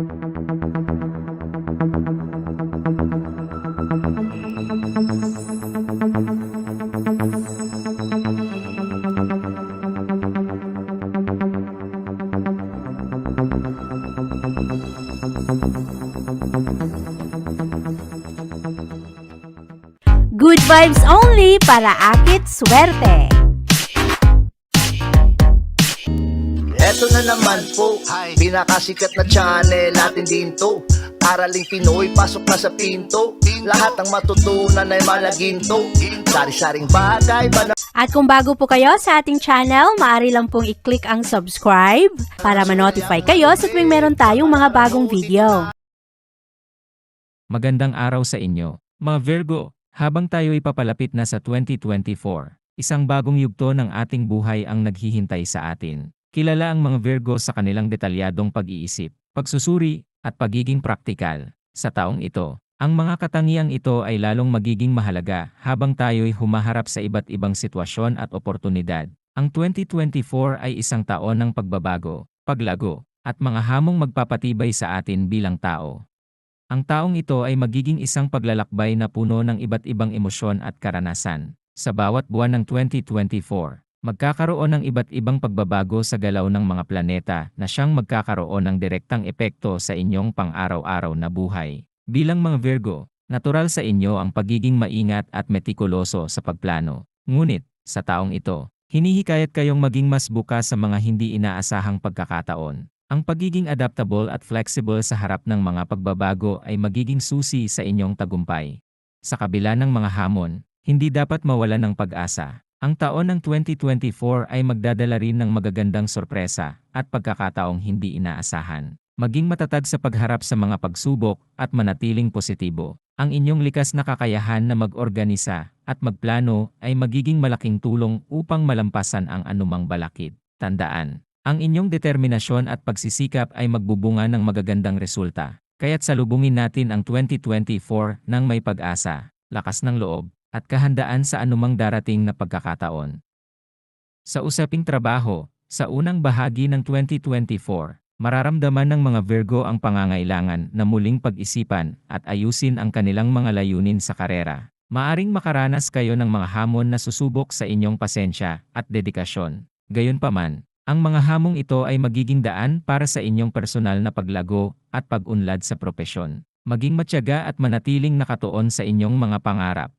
Good vibes only para akit swerte. Eto na naman po, pinakasikat na channel natin din to Araling Pinoy, pasok na sa pinto. Lahat ng matutunan ay malaginto. Sari-saring bagay ba At kung bago po kayo sa ating channel, maaari lang pong i-click ang subscribe para ma-notify kayo sa tuwing meron tayong mga bagong video. Magandang araw sa inyo, mga Virgo. Habang tayo ay papalapit na sa 2024, isang bagong yugto ng ating buhay ang naghihintay sa atin. Kilala ang mga Virgo sa kanilang detalyadong pag-iisip, pagsusuri, at pagiging praktikal. Sa taong ito, ang mga katangiang ito ay lalong magiging mahalaga habang tayo'y humaharap sa iba't ibang sitwasyon at oportunidad. Ang 2024 ay isang taon ng pagbabago, paglago, at mga hamong magpapatibay sa atin bilang tao. Ang taong ito ay magiging isang paglalakbay na puno ng iba't ibang emosyon at karanasan. Sa bawat buwan ng 2024, magkakaroon ng iba't ibang pagbabago sa galaw ng mga planeta na siyang magkakaroon ng direktang epekto sa inyong pang-araw-araw na buhay. Bilang mga Virgo, natural sa inyo ang pagiging maingat at metikuloso sa pagplano. Ngunit, sa taong ito, hinihikayat kayong maging mas bukas sa mga hindi inaasahang pagkakataon. Ang pagiging adaptable at flexible sa harap ng mga pagbabago ay magiging susi sa inyong tagumpay. Sa kabila ng mga hamon, hindi dapat mawalan ng pag-asa. Ang taon ng 2024 ay magdadala rin ng magagandang sorpresa at pagkakataong hindi inaasahan. Maging matatag sa pagharap sa mga pagsubok at manatiling positibo. Ang inyong likas na kakayahan na mag-organisa at magplano ay magiging malaking tulong upang malampasan ang anumang balakid. Tandaan, ang inyong determinasyon at pagsisikap ay magbubunga ng magagandang resulta. Kaya't salubungin natin ang 2024 ng may pag-asa, lakas ng loob, at kahandaan sa anumang darating na pagkakataon. Sa usaping trabaho, sa unang bahagi ng 2024, mararamdaman ng mga Virgo ang pangangailangan na muling pag-isipan at ayusin ang kanilang mga layunin sa karera. Maaring makaranas kayo ng mga hamon na susubok sa inyong pasensya at dedikasyon. Gayunpaman, ang mga hamong ito ay magiging daan para sa inyong personal na paglago at pag-unlad sa propesyon. Maging matyaga at manatiling nakatuon sa inyong mga pangarap.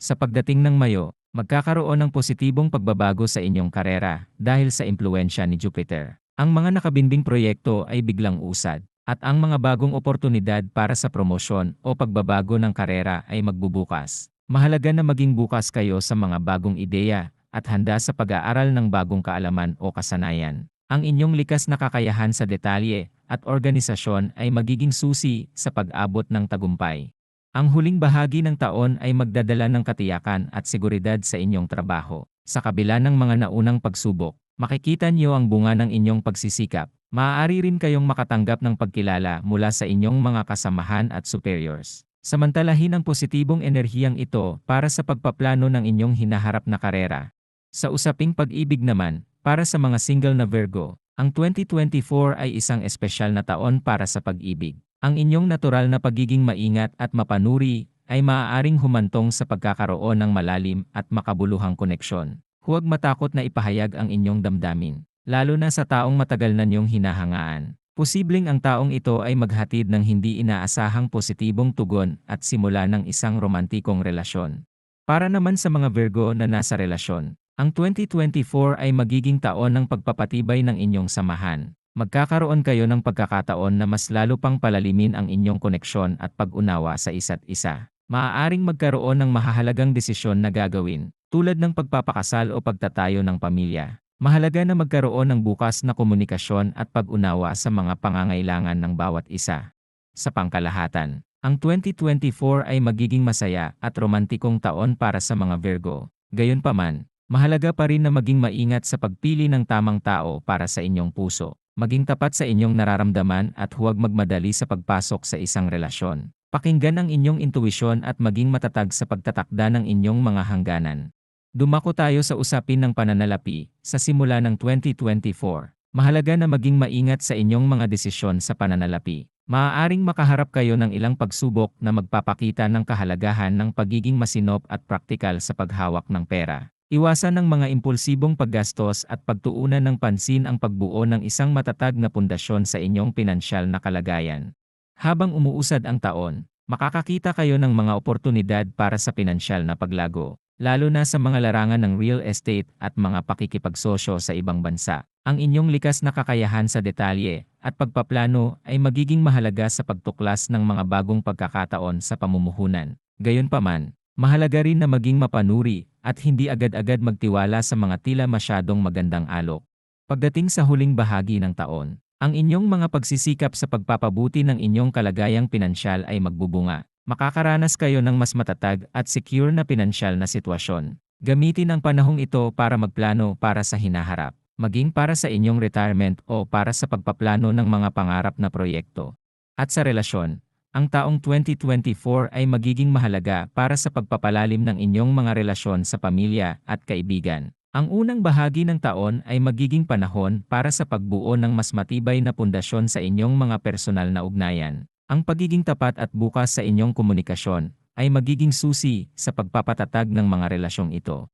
Sa pagdating ng Mayo, magkakaroon ng positibong pagbabago sa inyong karera dahil sa impluensya ni Jupiter. Ang mga nakabinbing proyekto ay biglang usad, at ang mga bagong oportunidad para sa promosyon o pagbabago ng karera ay magbubukas. Mahalaga na maging bukas kayo sa mga bagong ideya at handa sa pag-aaral ng bagong kaalaman o kasanayan. Ang inyong likas na kakayahan sa detalye at organisasyon ay magiging susi sa pag-abot ng tagumpay. Ang huling bahagi ng taon ay magdadala ng katiyakan at seguridad sa inyong trabaho. Sa kabila ng mga naunang pagsubok, makikita niyo ang bunga ng inyong pagsisikap. Maaari rin kayong makatanggap ng pagkilala mula sa inyong mga kasamahan at superiors. Samantalahin ang positibong enerhiyang ito para sa pagpaplano ng inyong hinaharap na karera. Sa usaping pag-ibig naman, para sa mga single na Virgo, ang 2024 ay isang espesyal na taon para sa pag-ibig. Ang inyong natural na pagiging maingat at mapanuri ay maaaring humantong sa pagkakaroon ng malalim at makabuluhang koneksyon. Huwag matakot na ipahayag ang inyong damdamin, lalo na sa taong matagal na niyong hinahangaan. Posibleng ang taong ito ay maghatid ng hindi inaasahang positibong tugon at simula ng isang romantikong relasyon. Para naman sa mga Virgo na nasa relasyon, ang 2024 ay magiging taon ng pagpapatibay ng inyong samahan. Magkakaroon kayo ng pagkakataon na mas lalo pang palalimin ang inyong koneksyon at pag-unawa sa isa't isa. Maaaring magkaroon ng mahahalagang desisyon na gagawin, tulad ng pagpapakasal o pagtatayo ng pamilya. Mahalaga na magkaroon ng bukas na komunikasyon at pag-unawa sa mga pangangailangan ng bawat isa. Sa pangkalahatan, ang 2024 ay magiging masaya at romantikong taon para sa mga Virgo. Gayunpaman, mahalaga pa rin na maging maingat sa pagpili ng tamang tao para sa inyong puso. Maging tapat sa inyong nararamdaman at huwag magmadali sa pagpasok sa isang relasyon. Pakinggan ang inyong intuwisyon at maging matatag sa pagtatakda ng inyong mga hangganan. Dumako tayo sa usapin ng pananalapi sa simula ng 2024. Mahalaga na maging maingat sa inyong mga desisyon sa pananalapi. Maaaring makaharap kayo ng ilang pagsubok na magpapakita ng kahalagahan ng pagiging masinop at praktikal sa paghawak ng pera. Iwasan ng mga impulsibong paggastos at pagtuunan ng pansin ang pagbuo ng isang matatag na pundasyon sa inyong pinansyal na kalagayan. Habang umuusad ang taon, makakakita kayo ng mga oportunidad para sa pinansyal na paglago, lalo na sa mga larangan ng real estate at mga pakikipagsosyo sa ibang bansa. Ang inyong likas na kakayahan sa detalye at pagpaplano ay magiging mahalaga sa pagtuklas ng mga bagong pagkakataon sa pamumuhunan. Gayunpaman, mahalaga rin na maging mapanuri at hindi agad-agad magtiwala sa mga tila masyadong magandang alok. Pagdating sa huling bahagi ng taon, ang inyong mga pagsisikap sa pagpapabuti ng inyong kalagayang pinansyal ay magbubunga. Makakaranas kayo ng mas matatag at secure na pinansyal na sitwasyon. Gamitin ang panahong ito para magplano para sa hinaharap, maging para sa inyong retirement o para sa pagpaplano ng mga pangarap na proyekto. At sa relasyon, ang taong 2024 ay magiging mahalaga para sa pagpapalalim ng inyong mga relasyon sa pamilya at kaibigan. Ang unang bahagi ng taon ay magiging panahon para sa pagbuo ng mas matibay na pundasyon sa inyong mga personal na ugnayan. Ang pagiging tapat at bukas sa inyong komunikasyon ay magiging susi sa pagpapatatag ng mga relasyong ito.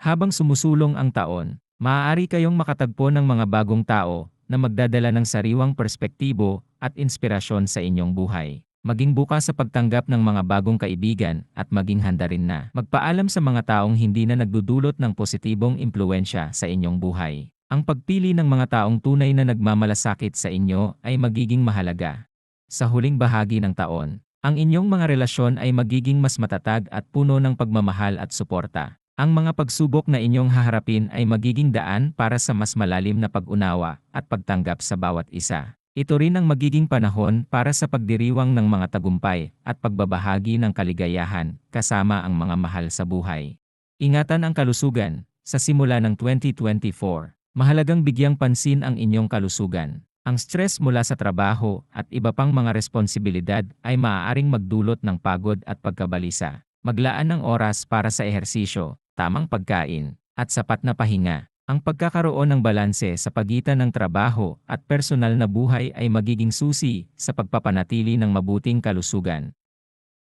Habang sumusulong ang taon, maaari kayong makatagpo ng mga bagong tao na magdadala ng sariwang perspektibo at inspirasyon sa inyong buhay. Maging bukas sa pagtanggap ng mga bagong kaibigan at maging handa rin na magpaalam sa mga taong hindi na nagdudulot ng positibong impluensya sa inyong buhay. Ang pagpili ng mga taong tunay na nagmamalasakit sa inyo ay magiging mahalaga. Sa huling bahagi ng taon, ang inyong mga relasyon ay magiging mas matatag at puno ng pagmamahal at suporta. Ang mga pagsubok na inyong haharapin ay magiging daan para sa mas malalim na pag-unawa at pagtanggap sa bawat isa. Ito rin ang magiging panahon para sa pagdiriwang ng mga tagumpay at pagbabahagi ng kaligayahan kasama ang mga mahal sa buhay. Ingatan ang kalusugan. Sa simula ng 2024, mahalagang bigyang pansin ang inyong kalusugan. Ang stress mula sa trabaho at iba pang mga responsibilidad ay maaaring magdulot ng pagod at pagkabalisa. Maglaan ng oras para sa ehersisyo, tamang pagkain, at sapat na pahinga. Ang pagkakaroon ng balanse sa pagitan ng trabaho at personal na buhay ay magiging susi sa pagpapanatili ng mabuting kalusugan.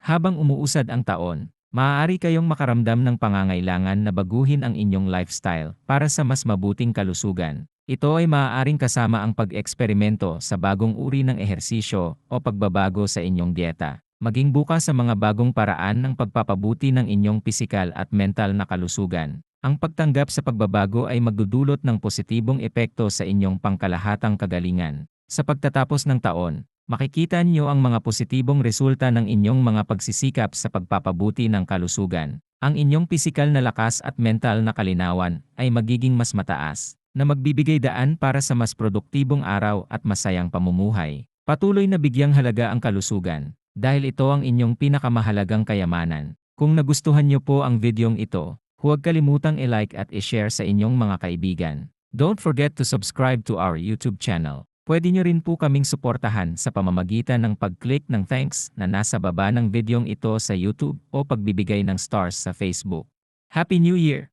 Habang umuusad ang taon, maaari kayong makaramdam ng pangangailangan na baguhin ang inyong lifestyle para sa mas mabuting kalusugan. Ito ay maaaring kasama ang pag-eksperimento sa bagong uri ng ehersisyo o pagbabago sa inyong dieta. Maging bukas sa mga bagong paraan ng pagpapabuti ng inyong pisikal at mental na kalusugan. Ang pagtanggap sa pagbabago ay magdudulot ng positibong epekto sa inyong pangkalahatang kagalingan. Sa pagtatapos ng taon, makikita niyo ang mga positibong resulta ng inyong mga pagsisikap sa pagpapabuti ng kalusugan. Ang inyong pisikal na lakas at mental na kalinawan ay magiging mas mataas, na magbibigay daan para sa mas produktibong araw at masayang pamumuhay. Patuloy na bigyang halaga ang kalusugan, dahil ito ang inyong pinakamahalagang kayamanan. Kung nagustuhan niyo po ang videong ito, Huwag kalimutang i-like at i-share sa inyong mga kaibigan. Don't forget to subscribe to our YouTube channel. Pwede nyo rin po kaming suportahan sa pamamagitan ng pag-click ng thanks na nasa baba ng videong ito sa YouTube o pagbibigay ng stars sa Facebook. Happy New Year!